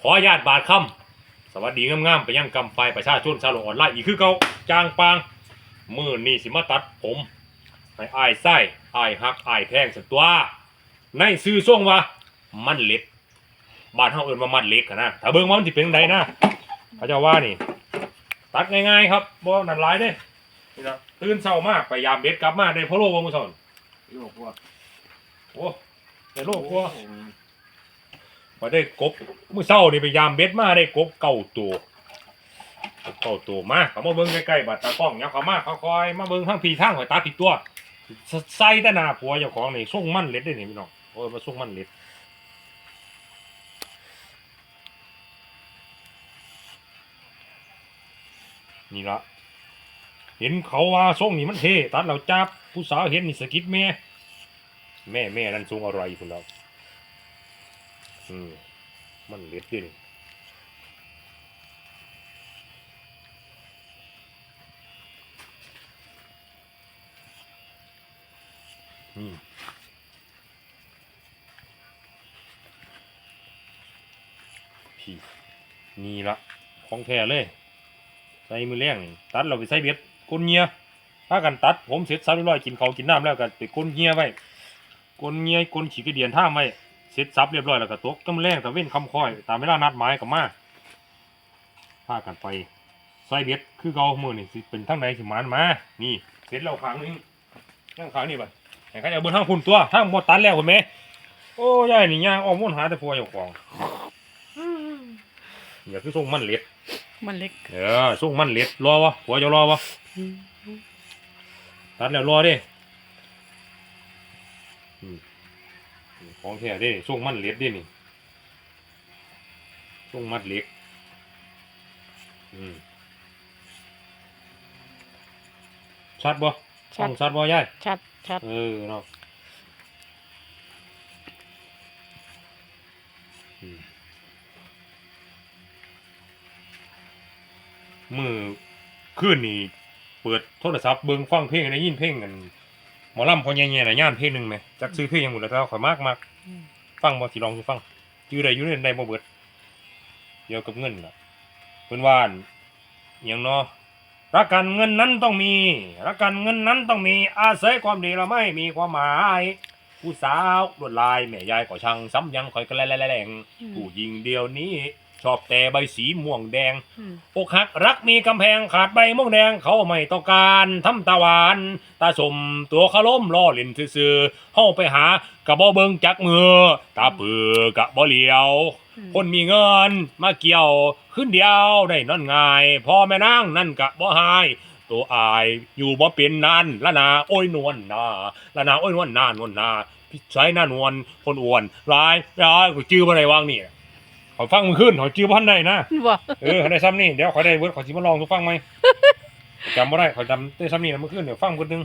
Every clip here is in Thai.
ขออนุญาตบาดคำสวัสดีงามๆไปยังกำไฟประชาชนชาวโลกออนไลน์อีกคือเก่าจางปางมือนี่สิมาตัดผมให้อายไส้อายฮักอายแพงสักตัวในซื้อส่งว่ามันเล็กบ้านเฮาเอิ้นว่ามันเล็กอะนะถ้าเบิ่งว่ามันสิเป็นจังไดนะเขาเจะว่านี่ ตัดง่ายๆครับบ่นั่นหลายเด้นี่นะตื่นเช้ามากไปยามเบ็ดกลับมาได้พะโล้บ่มื้อเช้านี่โลกว่าโอ้ได้โลกว่า พอได้กบมื้อเช้านี่ไปยามเบ็ดมาได้กบเก่าตัวเก่าตัวมาเขามาเบิ่งใกล้ๆบัดตากล้องยับเขามาเขาคอยมาเบิ่งทางพี่ทางหอยตาผิดตัวใส่แต่หน้าผัวเจ้าของนี่ส่งมันเล็ดได้นี่พี่น้องโอ้ยมาส่งมันเล็ดนี่ละเห็นเขาว่าส่งนี่มันเท่ตัดเราจับผู้สาวเห็นนี่สกิดแม่ แม่แม่นั่นส่งอะไรคุณเรา อืมมันเล็ดดินอืมพี่นี่ละของแท้เลย ใส่มือแรงนี่ตัดเราไปใส่เบ็ดก้นเงียถ้ากันตัดผมเสร็จสับเรียบร้อยกินเขากินน้ำแล้วก็ไปก้นเงียไว้ก้นเงียก้นฉีกกระเดียนท่าไว้ เสร็จสับเรียบร้อยแล้วก็ตกกำแรงตะเว้นคำคอย ตามเวลานัดหมายกับมาพากันไปใส่เบ็ดคือเก่ามือนี่สิเป็นทั้งใดสิหมานมา นี่เสร็จแล้วขางหนึงยังขางนี่บัดแต่เขาจะเอาเบนทางพุ่นตัวทางหมดตันแล้วคุณแม่โอ้ยายนี่ย่างออกมุ่นหาแต่พัวเจ้าของอย่าคือส่งมันเล็ด มันเล็ก เออส่งมันเล็ดรอวะผัวจะรอวะตัดแล้วรอเดิ ของแท้เดิส่งมันเล็ดเดินี่ส่งมัดเล็ก อืมชัดบ่ชัดต้องชัดบ่ยายชัดชัดเออเนาะอืมมือคืนนี่เปิดโทรศัพท์เบิ่งฟังเพลงได้ยินเพลงกัน หมอลำพอแย่ๆน่ะย่านเพลงหนึงไหมจักซื้อเพลงหยังหมดแล้วแต่ว่าข่อยมากมากฟังบ่สิลองสิฟังชื่อใดอยู่ในใดบ่เบิดเกี่ยวกับเงินล่ะเพิ่นว่าอั่นหยังเนาะรักกันเงินนั้นต้องมีรักกันเงินนั้นต้องมีอาศัยความดีละไม่มีความหมายผู้สาวลวดลายแม่ยายก็ช่างซ้ำยังคอยกันแล่แรงผู้หญิงเดียวนี้ช อบแต่ใบสีม่วงแดงอืมอกหักรักมีกำแพงขาดใบม่วงแดงเขาไม่ต้องการทำตาหวานตาสมตัวเขาล้มล่อเล่นซื่อๆเฮาไปหากะบ่เบิงจักมือ ตาเปือกะบ่เหลียว คนมีเงินมาเกี่ยวขึ้นเดียวได้นอนง่ายพ่อแม่นางนั่นกะบ่หายตัวอายอยู่บ่เป็นนานละนาโอ้ยนวลนาละนาโอ้ยนวลนานวลนาพี่ชายหน้านวลคนอ้วนร้ายร้ายกูจื้อบ่ได้วางนี่ ขอยฟังมึงขึ้นขอยจื้อบ่ทันได้นะบ่เออเขาได้ซ้ำนี่เดี๋ยวขอยได้เวิร์ดขอยสิมาลองทุกฟังไหมจำบ่ได้ขอยจำได้ซ้ำนี่นะเมื่อคืนเดี๋ยวฟังคนนึง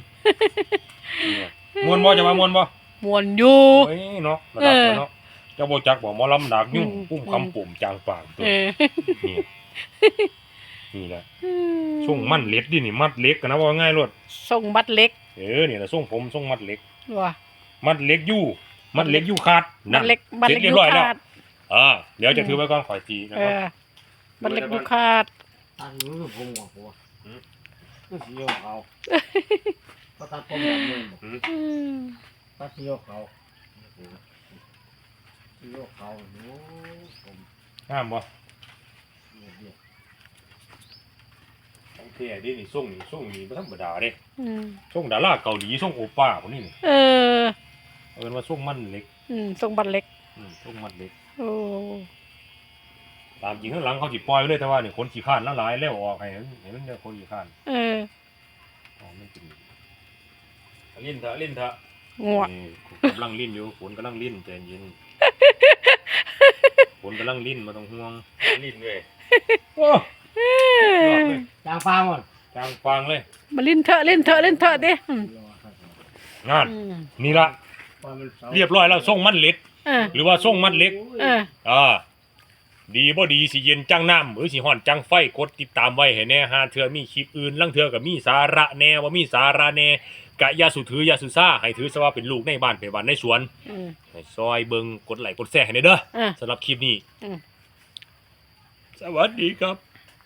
เนี่ยมวนบ่จะมามวนบ่มวนอยู่เฮ้ยเนาะระดับแล้วเนาะเจ้าบ่จักบ่หมอลำดากยุ่งอืมปุ้มคำปุ่มจางปากตัวเออนี่นี่แหละช่วงมันเล็กดินี่มัดเล็กกันนะว่าง่ายรวดส่งบัตรเล็ก เออนี่แหละช่วงผมช่วงมัดเล็กว่ะมัดเล็กยู่มัดเล็กยู่ขาดบัตรเล็กบัตรเสร็เล็จกเรียบลูร้อยกแล้วขาด อ่าเดี๋ยวจะถือไว้ก่อนขอยจีนะเอครับ อบัตรเล็กลูกขาดตัดมือผมกว่าหัวอืม ก็เสียวเขาก็ตัดผมแบบนี้อืมตัดเสียวเขาเสียวเขาโอ้ผมงามบ่เดียวโอเคดินี่ช่วงนี้ช่วงนี้บ่ธรรมดาเด้อืมช่วงดาราเกาหลีช่วงโอป้าคนนี้นี่เออ เอิ้นว่าช่วงมันเล็กอืมส่งบัตรเล็ก อืมช่วงมันเล็กโอ้ ตามจริงข้างหลังเขาสิปล่อยไว้เลยแต่ว่านี่คนขี้ข้านละหลายแล้วออกให้มันให้มันเด้อคนขี้ข้านเอออ๋อมันเป็นลิ้นเถอะลิ้นเถอะงัวนี่กำลังลิ้นอยู่ฝนกำลังลิ้นใจเย็นฝนกำลังลิ้นมาต้องห่วงลิ้นเลยโอ้ยอดเลยจางฟ้าหมดจางฟังเลยมาเล่นเถอะเล่นเถอะเล่นเถอะดิอืมงานอืมนี่ละเรียบร้อยแล้วส่งมันเล็ก เออ หรือว่าส่งมันเล็ก เออ อ่า ดีบ่ดีสิเย็นจังน้ำหรือสิฮ้อนจังไฟกดติดตามไว้ให้แน่หาเทื่อมีคลิปอื่นลังเทื่อก็มีสาระแน่ว่ามีสาระแน่กะอย่าสุถืออย่าสุซ่าให้ถือซะว่าเป็นลูกในบ้านไปบ้านในสวนอืมให้ซอยเบิงกดไลค์กดแชร์ให้ได้เด้อเออ สำหรับคลิปนี้อืมสวัสดีครับ